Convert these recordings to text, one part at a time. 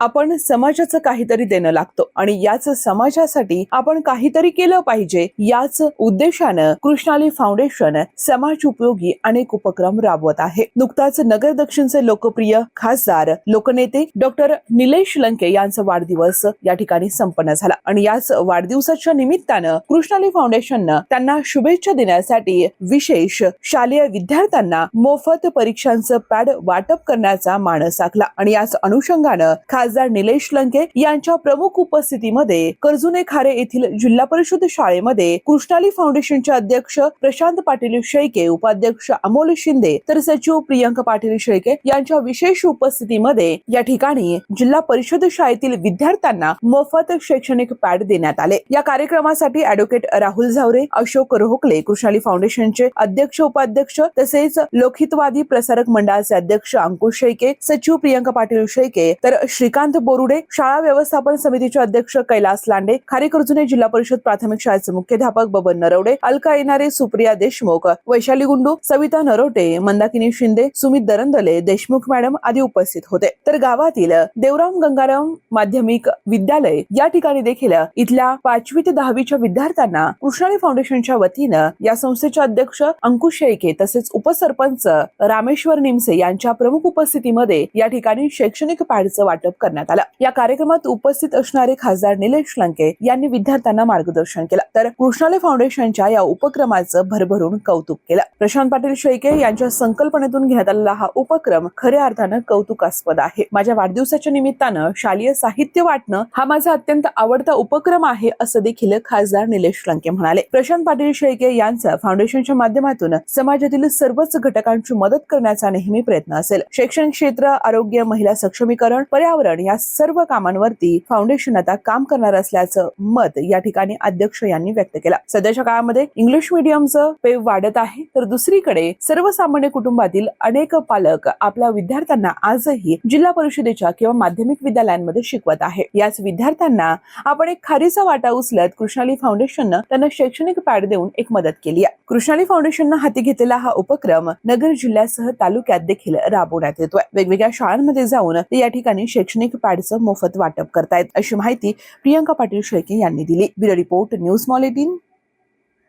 आपण समाजाचं काहीतरी देणं लागतो. आणि याच समाजासाठी आपण काहीतरी केलं पाहिजे. याच उद्देशानं कृष्णाली फाउंडेशन समाज उपयोगी अनेक उपक्रम राबवत आहे. नुकताच नगर दक्षिणचे लोकप्रिय खासदार लोकनेते डॉक्टर निलेश लंके यांचा वाढदिवस या ठिकाणी संपन्न झाला. आणि याच वाढदिवसाच्या निमित्तानं कृष्णाली फाउंडेशननं त्यांना शुभेच्छा देण्यासाठी विशेष शालेय विद्यार्थ्यांना मोफत परीक्षांचं पॅड वाटप करण्याचा मानस आखला. आणि याच अनुषंगानं खासदार निलेश लंके यांच्या प्रमुख उपस्थितीमध्ये कर्जुने खारे येथील जिल्हा परिषद शाळेमध्ये कृष्णाली फाउंडेशनचे अध्यक्ष प्रशांत पाटील शेळके उपाध्यक्ष अमोल शिंदे तर सचिव प्रियंका पाटील शेळके यांच्या विशेष उपस्थितीमध्ये या ठिकाणी जिल्हा परिषद शाळेतील विद्यार्थ्यांना मोफत शैक्षणिक पॅड देण्यात आले. या कार्यक्रमासाठी अॅडव्होकेट राहुल झावरे अशोक रोहकले कृष्णाली फाउंडेशनचे अध्यक्ष उपाध्यक्ष तसेच लोकहितवादी प्रसारक मंडळाचे अध्यक्ष अंकुश शेळके सचिव प्रियंका पाटील शेळके तर श्रीकांत बोरुडे शाळा व्यवस्थापन समितीचे अध्यक्ष कैलास लांडे खारेकर्जुने जिल्हा परिषद प्राथमिक शाळेचे मुख्याध्यापक बबन नरवडे अलका येणारे सुप्रिया देशमुख वैशाली गुंडू सविता नरोटे मंदाकिनी शिंदे सुमित दरंदले देशमुख मॅडम आदी उपस्थित होते. तर गावातील देवराम गंगाराम माध्यमिक विद्यालय या ठिकाणी देखील इथल्या पाचवी ते दहावीच्या विद्यार्थ्यांना कृष्णाली फाउंडेशनच्या वतीनं या संस्थेचे अध्यक्ष अंकुश शेळके तसेच उपसरपंच रामेश्वर निमसे यांच्या प्रमुख उपस्थितीमध्ये या ठिकाणी शैक्षणिक पॅडचं वाटप करण्यात आलं. या कार्यक्रमात उपस्थित असणारे खासदार निलेश लंके यांनी विद्यार्थ्यांना मार्गदर्शन केलं. तर कृष्णाले फाउंडेशनच्या या उपक्रमाचं भरभरून कौतुक केलं. प्रशांत पाटील शेळके यांच्या संकल्पनेतून घेण्यात आलेला हा उपक्रम खऱ्या अर्थानं कौतुकास्पद आहे. माझ्या वाढदिवसाच्या निमित्तानं शालेय साहित्य वाटणं हा माझा अत्यंत आवडता उपक्रम आहे असं देखील खासदार निलेश लंके म्हणाले. प्रशांत पाटील शेळके यांचा फाउंडेशनच्या माध्यमातून समाजातील सर्वच घटकांची मदत करण्याचा नेहमी प्रयत्न असेल. शैक्षणिक क्षेत्र आरोग्य महिला सक्षमीकरण पर्यावरण या सर्व कामांवरती फाउंडेशन आता काम करणार असल्याचं मत या ठिकाणी अध्यक्ष यांनी व्यक्त केलं. सध्याच्या काळामध्ये इंग्लिश मिडियमचं पे वाढत आहे. तर दुसरीकडे सर्वसामान्य कुटुंबातील अनेक पालक आपल्या विद्यार्थ्यांना आजही जिल्हा परिषदेच्या किंवा माध्यमिक विद्यालयांमध्ये शिकवत आहे. याच विद्यार्थ्यांना आपण एक खारीचा वाटा उचलत कृष्णाली फाउंडेशननं त्यांना शैक्षणिक पॅड देऊन एक मदत केली आहे. कृष्णाली फाउंडेशननं हाती घेतलेला हा उपक्रम नगर जिल्ह्यासह तालुक्यात देखील राबवण्यात येतोय. वेगवेगळ्या शाळांमध्ये जाऊन ते या ठिकाणी शैक्षणिक पॅडचं मोफत वाटप करतायत अशी माहिती प्रियंका पाटील शेळके यांनी दिली. ब्युरो रिपोर्ट न्यूज मॉलेटीन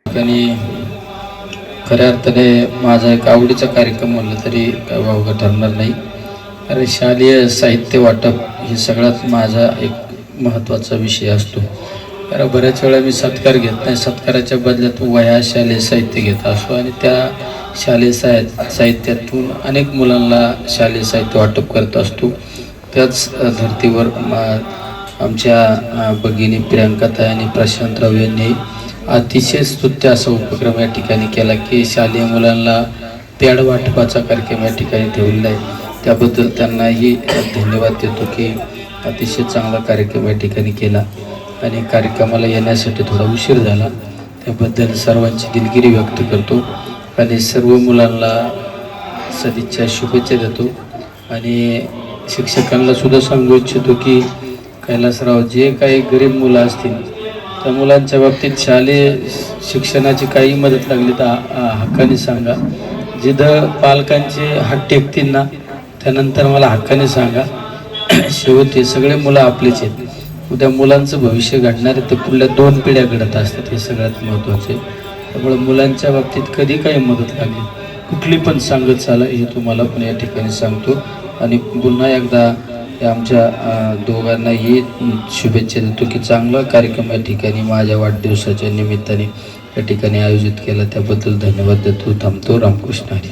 आणि खऱ्या अर्थाने माझा एक आवडीचा कार्यक्रम म्हणलं तरी काय वावगं ठरणार नाही. कारण शालेय साहित्य वाटप हे सगळ्यात माझा एक महत्त्वाचा विषय असतो. कारण बऱ्याच वेळा मी सत्कार घेत नाही. सत्काराच्या बदल्यात वह्या शालेय साहित्य घेत असतो आणि त्या शालेय साहि साहित्यातून अनेक मुलांना शालेय साहित्य वाटप करत असतो. त्याच धर्तीवर मा- आमच्या भगिनी प्रियंकाताई आणि प्रशांतराव यांनी अतिशय स्तुत्य असा उपक्रम या ठिकाणी केला की शालेय मुलांना पॅड वाटपाचा कार्यक्रम या ठिकाणी ठेवलेला आहे. त्याबद्दल त्यांनाही धन्यवाद देतो की अतिशय चांगला कार्यक्रम या ठिकाणी केला आणि कार्यक्रमाला येण्यासाठी थोडा उशीर झाला. त्याबद्दल सर्वांची दिलगिरी व्यक्त करतो आणि सर्व मुलांना सदिच्छा शुभेच्छा देतो आणि शिक्षकांना सुद्धा सांगू इच्छितो की कैलासराव जे काही गरीब मुलं असतील त्या मुलांच्या बाबतीत शालेय शिक्षणाची काही मदत लागली तर हक्काने सांगा. जिथं पालकांचे हात टेकतील ना त्यानंतर मला हक्काने सांगा. शेवटी सगळे मुलं आपलेच आहेत. उद्या मुलांचं भविष्य घडणार आहे तर पुढल्या दोन पिढ्या घडत असतात हे सगळ्यात महत्त्वाचे त्यामुळे मुलांच्या बाबतीत कधी काही मदत लागली कुठली पण सांगत चाला हे तुम्हाला पण या ठिकाणी सांगतो. आणि पुन्हा एकदा आमच्या दोघांनाही शुभेच्छा देतो की चांगला कार्यक्रम या ठिकाणी माझ्या वाढदिवसाच्या निमित्ताने या ठिकाणी आयोजित केला. त्याबद्दल धन्यवाद देतो. थांबतो. रामकृष्ण हरी.